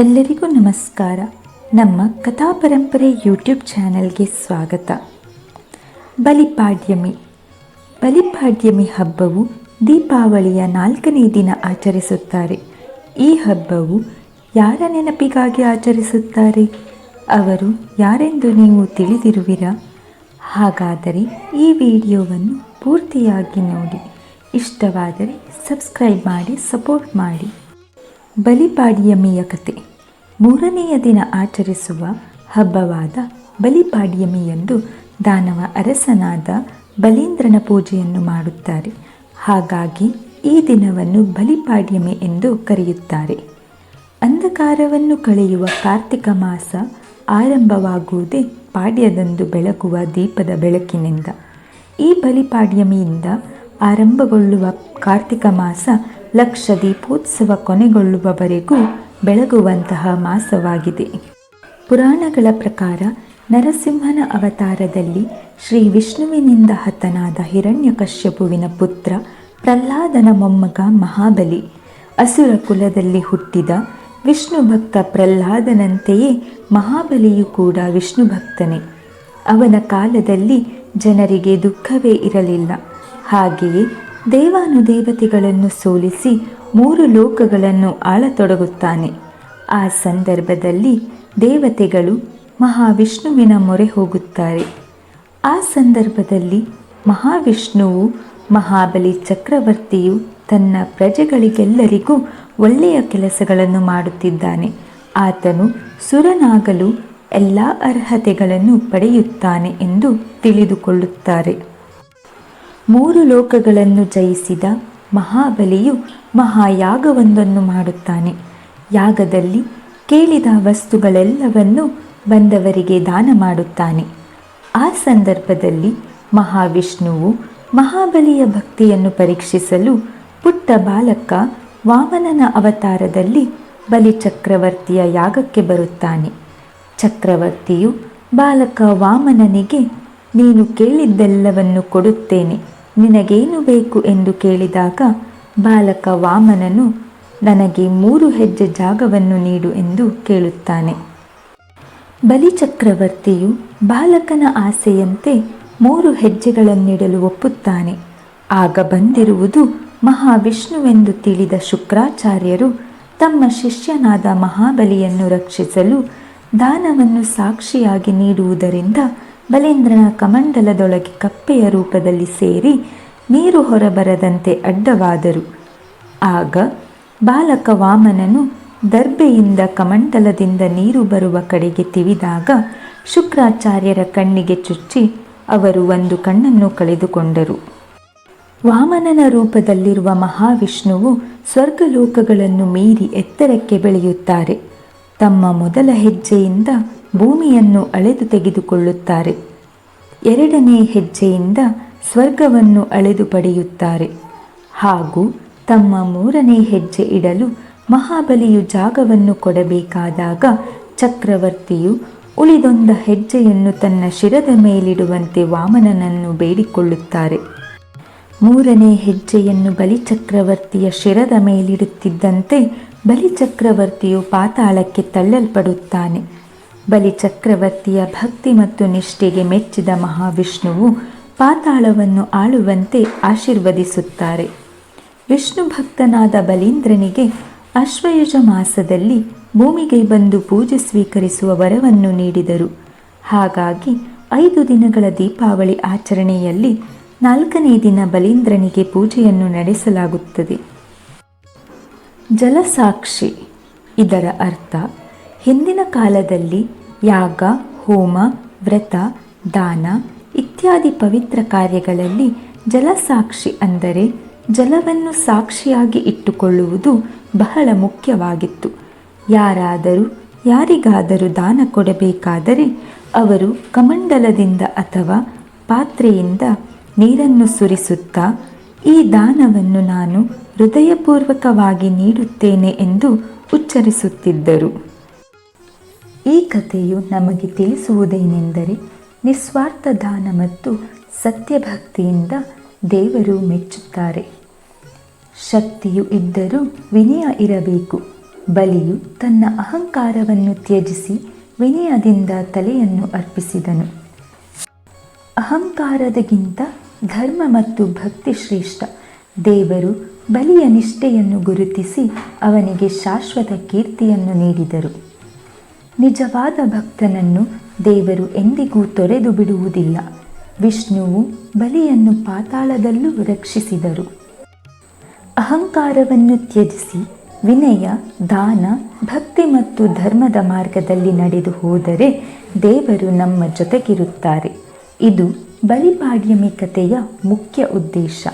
ಎಲ್ಲರಿಗೂ ನಮಸ್ಕಾರ. ನಮ್ಮ ಕಥಾ ಪರಂಪರೆ ಯೂಟ್ಯೂಬ್ ಚಾನೆಲ್ಗೆ ಸ್ವಾಗತ. ಬಲಿಪಾಡ್ಯಮಿ. ಬಲಿಪಾಡ್ಯಮಿ ಹಬ್ಬವು ದೀಪಾವಳಿಯ ನಾಲ್ಕನೇ ದಿನ ಆಚರಿಸುತ್ತಾರೆ. ಈ ಹಬ್ಬವು ಯಾರ ನೆನಪಿಗಾಗಿ ಆಚರಿಸುತ್ತಾರೆ? ಅವರು ಯಾರೆಂದು ನೀವು ತಿಳಿದಿರುವಿರಾ? ಹಾಗಾದರೆ ಈ ವಿಡಿಯೋವನ್ನು ಪೂರ್ತಿಯಾಗಿ ನೋಡಿ. ಇಷ್ಟವಾದರೆ ಸಬ್ಸ್ಕ್ರೈಬ್ ಮಾಡಿ, ಸಪೋರ್ಟ್ ಮಾಡಿ. ಬಲಿಪಾಡ್ಯಮಿಯ ಕತೆ ಮೂರನೆಯ ದಿನ ಆಚರಿಸುವ ಹಬ್ಬವಾದ ಬಲಿಪಾಡ್ಯಮಿಯಂದು ದಾನವ ಅರಸನಾದ ಬಲೀಂದ್ರನ ಪೂಜೆಯನ್ನು ಮಾಡುತ್ತಾರೆ. ಹಾಗಾಗಿ ಈ ದಿನವನ್ನು ಬಲಿಪಾಡ್ಯಮಿ ಎಂದು ಕರೆಯುತ್ತಾರೆ. ಅಂಧಕಾರವನ್ನು ಕಳೆಯುವ ಕಾರ್ತಿಕ ಮಾಸ ಆರಂಭವಾಗುವುದೇ ಪಾಡ್ಯದಂದು ಬೆಳಗುವ ದೀಪದ ಬೆಳಕಿನಿಂದ. ಈ ಬಲಿಪಾಡ್ಯಮಿಯಿಂದ ಆರಂಭಗೊಳ್ಳುವ ಕಾರ್ತಿಕ ಮಾಸ ಲಕ್ಷ ದೀಪೋತ್ಸವ ಕೊನೆಗೊಳ್ಳುವವರೆಗೂ ಬೆಳಗುವಂತಹ ಮಾಸವಾಗಿದೆ. ಪುರಾಣಗಳ ಪ್ರಕಾರ ನರಸಿಂಹನ ಅವತಾರದಲ್ಲಿ ಶ್ರೀ ವಿಷ್ಣುವಿನಿಂದ ಹತನಾದ ಹಿರಣ್ಯಕಶ್ಯಪುವಿನ ಪುತ್ರ ಪ್ರಹ್ಲಾದನ ಮೊಮ್ಮಗ ಮಹಾಬಲಿ. ಅಸುರ ಕುಲದಲ್ಲಿ ಹುಟ್ಟಿದ ವಿಷ್ಣು ಭಕ್ತ ಪ್ರಹ್ಲಾದನಂತೆಯೇ ಮಹಾಬಲಿಯು ಕೂಡ ವಿಷ್ಣು ಭಕ್ತನೇ ಅವನ ಕಾಲದಲ್ಲಿ ಜನರಿಗೆ ದುಃಖವೇ ಇರಲಿಲ್ಲ. ಹಾಗೆಯೇ ದೇವಾನುದೇವತೆಗಳನ್ನು ಸೋಲಿಸಿ ಮೂರು ಲೋಕಗಳನ್ನು ಆಳತೊಡಗುತ್ತಾನೆ. ಆ ಸಂದರ್ಭದಲ್ಲಿ ದೇವತೆಗಳು ಮಹಾವಿಷ್ಣುವಿನ ಮೊರೆ ಹೋಗುತ್ತಾರೆ. ಆ ಸಂದರ್ಭದಲ್ಲಿ ಮಹಾವಿಷ್ಣುವು ಮಹಾಬಲಿ ಚಕ್ರವರ್ತಿಯು ತನ್ನ ಪ್ರಜೆಗಳಿಗೆಲ್ಲರಿಗೂ ಒಳ್ಳೆಯ ಕೆಲಸಗಳನ್ನು ಮಾಡುತ್ತಿದ್ದಾನೆ. ಆತನು ಸುರನಾಗಲು ಎಲ್ಲ ಅರ್ಹತೆಗಳನ್ನು ಪಡೆಯುತ್ತಾನೆ ಎಂದು ತಿಳಿದುಕೊಳ್ಳುತ್ತಾರೆ. ಮೂರು ಲೋಕಗಳನ್ನು ಜಯಿಸಿದ ಮಹಾಬಲಿಯು ಮಹಾಯಾಗವೊಂದನ್ನು ಮಾಡುತ್ತಾನೆ. ಯಾಗದಲ್ಲಿ ಕೇಳಿದ ವಸ್ತುಗಳೆಲ್ಲವನ್ನು ಬಂದವರಿಗೆ ದಾನ ಮಾಡುತ್ತಾನೆ. ಆ ಸಂದರ್ಭದಲ್ಲಿ ಮಹಾವಿಷ್ಣುವು ಮಹಾಬಲಿಯ ಭಕ್ತಿಯನ್ನು ಪರೀಕ್ಷಿಸಲು ಪುಟ್ಟ ಬಾಲಕ ವಾಮನನ ಅವತಾರದಲ್ಲಿ ಬಲಿ ಚಕ್ರವರ್ತಿಯ ಯಾಗಕ್ಕೆ ಬರುತ್ತಾನೆ. ಚಕ್ರವರ್ತಿಯು ಬಾಲಕ ವಾಮನನಿಗೆ, ನೀನು ಕೇಳಿದ್ದೆಲ್ಲವನ್ನು ಕೊಡುತ್ತೇನೆ. ನಿನಗೇನು ಬೇಕು ಎಂದು ಕೇಳಿದಾಗ ಬಾಲಕ ವಾಮನನು, ನನಗೆ ಮೂರು ಹೆಜ್ಜೆ ಜಾಗವನ್ನು ನೀಡು ಎಂದು ಕೇಳುತ್ತಾನೆ. ಬಲಿಚಕ್ರವರ್ತಿಯು ಬಾಲಕನ ಆಸೆಯಂತೆ ಮೂರು ಹೆಜ್ಜೆಗಳನ್ನಿಡಲು ಒಪ್ಪುತ್ತಾನೆ. ಆಗ ಬಂದಿರುವುದು ಮಹಾವಿಷ್ಣುವೆಂದು ತಿಳಿದ ಶುಕ್ರಾಚಾರ್ಯರು ತಮ್ಮ ಶಿಷ್ಯನಾದ ಮಹಾಬಲಿಯನ್ನು ರಕ್ಷಿಸಲು ದಾನವನ್ನು ಸಾಕ್ಷಿಯಾಗಿ ನೀಡುವುದರಿಂದ ಬಲೇಂದ್ರನ ಕಮಂಡಲದೊಳಗೆ ಕಪ್ಪೆಯ ರೂಪದಲ್ಲಿ ಸೇರಿ ನೀರು ಹೊರಬರದಂತೆ ಅಡ್ಡವಾದರು. ಆಗ ಬಾಲಕ ವಾಮನನು ದರ್ಬೆಯಿಂದ ಕಮಂಡಲದಿಂದ ನೀರು ಬರುವ ಕಡೆಗೆ ತಿವಿದಾಗ ಶುಕ್ರಾಚಾರ್ಯರ ಕಣ್ಣಿಗೆ ಚುಚ್ಚಿ ಅವರು ಒಂದು ಕಣ್ಣನ್ನು ಕಳೆದುಕೊಂಡರು. ವಾಮನನ ರೂಪದಲ್ಲಿರುವ ಮಹಾವಿಷ್ಣುವು ಸ್ವರ್ಗಲೋಕಗಳನ್ನು ಮೀರಿ ಎತ್ತರಕ್ಕೆ ಬೆಳೆಯುತ್ತಾರೆ. ತಮ್ಮ ಮೊದಲ ಹೆಜ್ಜೆಯಿಂದ ಭೂಮಿಯನ್ನು ಅಳೆದು ತೆಗೆದುಕೊಳ್ಳುತ್ತಾರೆ. ಎರಡನೇ ಹೆಜ್ಜೆಯಿಂದ ಸ್ವರ್ಗವನ್ನು ಅಳೆದು ಪಡೆಯುತ್ತಾರೆ. ಹಾಗೂ ತಮ್ಮ ಮೂರನೇ ಹೆಜ್ಜೆ ಇಡಲು ಮಹಾಬಲಿಯು ಜಾಗವನ್ನು ಕೊಡಬೇಕಾದಾಗ ಚಕ್ರವರ್ತಿಯು ಉಳಿದೊಂದ ಹೆಜ್ಜೆಯನ್ನು ತನ್ನ ಶಿರದ ಮೇಲಿಡುವಂತೆ ವಾಮನನನ್ನು ಬೇಡಿಕೊಳ್ಳುತ್ತಾರೆ. ಮೂರನೇ ಹೆಜ್ಜೆಯನ್ನು ಬಲಿಚಕ್ರವರ್ತಿಯ ಶಿರದ ಮೇಲಿಡುತ್ತಿದ್ದಂತೆ ಬಲಿಚಕ್ರವರ್ತಿಯು ಪಾತಾಳಕ್ಕೆ ತಳ್ಳಲ್ಪಡುತ್ತಾನೆ. ಬಲಿಚಕ್ರವರ್ತಿಯ ಭಕ್ತಿ ಮತ್ತು ನಿಷ್ಠೆಗೆ ಮೆಚ್ಚಿದ ಮಹಾವಿಷ್ಣುವು ಪಾತಾಳವನ್ನು ಆಳುವಂತೆ ಆಶೀರ್ವದಿಸುತ್ತಾರೆ. ವಿಷ್ಣು ಭಕ್ತನಾದ ಬಲೀಂದ್ರನಿಗೆ ಅಶ್ವಯುಜ ಮಾಸದಲ್ಲಿ ಭೂಮಿಗೆ ಬಂದು ಪೂಜೆ ಸ್ವೀಕರಿಸುವ ವರವನ್ನು ನೀಡಿದರು. ಹಾಗಾಗಿ ಐದು ದಿನಗಳ ದೀಪಾವಳಿ ಆಚರಣೆಯಲ್ಲಿ ನಾಲ್ಕನೇ ದಿನ ಬಲೀಂದ್ರನಿಗೆ ಪೂಜೆಯನ್ನು ನಡೆಸಲಾಗುತ್ತದೆ. ಜಲಸಾಕ್ಷಿ ಇದರ ಅರ್ಥ, ಹಿಂದಿನ ಕಾಲದಲ್ಲಿ ಯಾಗ, ಹೋಮ, ವ್ರತ, ದಾನ ಇತ್ಯಾದಿ ಪವಿತ್ರ ಕಾರ್ಯಗಳಲ್ಲಿ ಜಲಸಾಕ್ಷಿ ಅಂದರೆ ಜಲವನ್ನು ಸಾಕ್ಷಿಯಾಗಿ ಇಟ್ಟುಕೊಳ್ಳುವುದು ಬಹಳ ಮುಖ್ಯವಾಗಿತ್ತು. ಯಾರಾದರೂ, ಯಾರಿಗಾದರೂ ದಾನ ಕೊಡಬೇಕಾದರೆ ಅವರು ಕಮಂಡಲದಿಂದ ಅಥವಾ ಪಾತ್ರೆಯಿಂದ ನೀರನ್ನು ಸುರಿಸುತ್ತಾ, ಈ ದಾನವನ್ನು ನಾನು ಹೃದಯಪೂರ್ವಕವಾಗಿ ನೀಡುತ್ತೇನೆ ಎಂದು ಉಚ್ಚರಿಸುತ್ತಿದ್ದರು. ಈ ಕಥೆಯು ನಮಗೆ ತಿಳಿಸುವುದೇನೆಂದರೆ ನಿಸ್ವಾರ್ಥ ದಾನ ಮತ್ತು ಸತ್ಯಭಕ್ತಿಯಿಂದ ದೇವರು ಮೆಚ್ಚುತ್ತಾರೆ. ಶಕ್ತಿಯು ಇದ್ದರೂ ವಿನಯ ಇರಬೇಕು. ಬಲಿಯು ತನ್ನ ಅಹಂಕಾರವನ್ನು ತ್ಯಜಿಸಿ ವಿನಯದಿಂದ ತಲೆಯನ್ನು ಅರ್ಪಿಸಿದನು. ಅಹಂಕಾರದಗಿಂತ ಧರ್ಮ ಮತ್ತು ಭಕ್ತಿ ಶ್ರೇಷ್ಠ. ದೇವರು ಬಲಿಯ ನಿಷ್ಠೆಯನ್ನು ಗುರುತಿಸಿ ಅವನಿಗೆ ಶಾಶ್ವತ ಕೀರ್ತಿಯನ್ನು ನೀಡಿದರು. ನಿಜವಾದ ಭಕ್ತನನ್ನು ದೇವರು ಎಂದಿಗೂ ತೊರೆದು ಬಿಡುವುದಿಲ್ಲ. ವಿಷ್ಣುವು ಬಲಿಯನ್ನು ಪಾತಾಳದಲ್ಲೂ ರಕ್ಷಿಸಿದರು. ಅಹಂಕಾರವನ್ನು ತ್ಯಜಿಸಿ ವಿನಯ, ದಾನ, ಭಕ್ತಿ ಮತ್ತು ಧರ್ಮದ ಮಾರ್ಗದಲ್ಲಿ ನಡೆದು ಹೋದರೆ ದೇವರು ನಮ್ಮ ಜೊತೆಗಿರುತ್ತಾರೆ. ಇದು ಬಲಿಪಾಡ್ಯಮಿಕತೆಯ ಮುಖ್ಯ ಉದ್ದೇಶ.